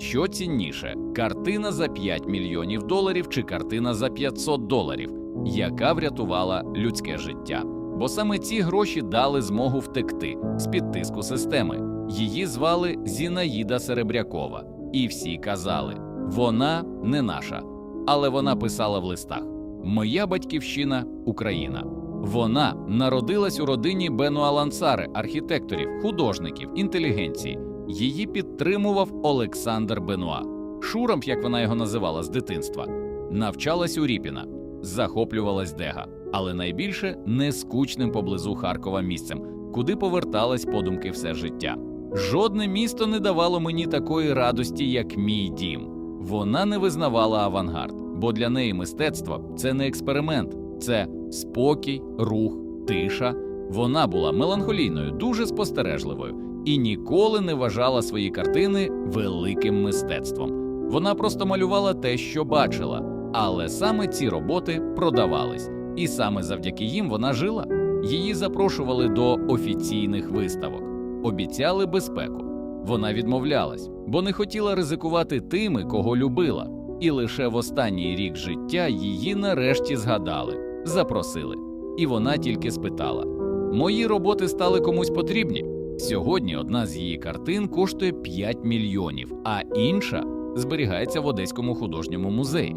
Що цінніше, картина за 5 мільйонів доларів чи картина за 500 доларів, яка врятувала людське життя. Бо саме ці гроші дали змогу втекти з під тиску системи. Її звали Зінаїда Серебрякова, і всі казали: вона не наша. Але вона писала в листах: Моя батьківщина Україна. Вона народилась у родині Бенуа Лансари, архітекторів, художників, інтелігенції. Її підтримував Олександр Бенуа. Шурамп, як вона його називала з дитинства, навчалась у Ріпіна, захоплювалась Дега, але найбільше нескучним поблизу Харкова місцем, куди поверталась подумки все життя. Жодне місто не давало мені такої радості, як мій дім. Вона не визнавала авангард, бо для неї мистецтво це не експеримент, це спокій, рух, тиша. Вона була меланхолійною, дуже спостережливою і ніколи не вважала свої картини великим мистецтвом. Вона просто малювала те, що бачила, але саме ці роботи продавались, і саме завдяки їм вона жила. Її запрошували до офіційних виставок, обіцяли безпеку. Вона відмовлялась, бо не хотіла ризикувати тими, кого любила. І лише в останній рік життя її нарешті згадали, запросили. І вона тільки спитала: Мої роботи стали комусь потрібні. Сьогодні одна з її картин коштує 5 мільйонів, а інша зберігається в Одеському художньому музеї.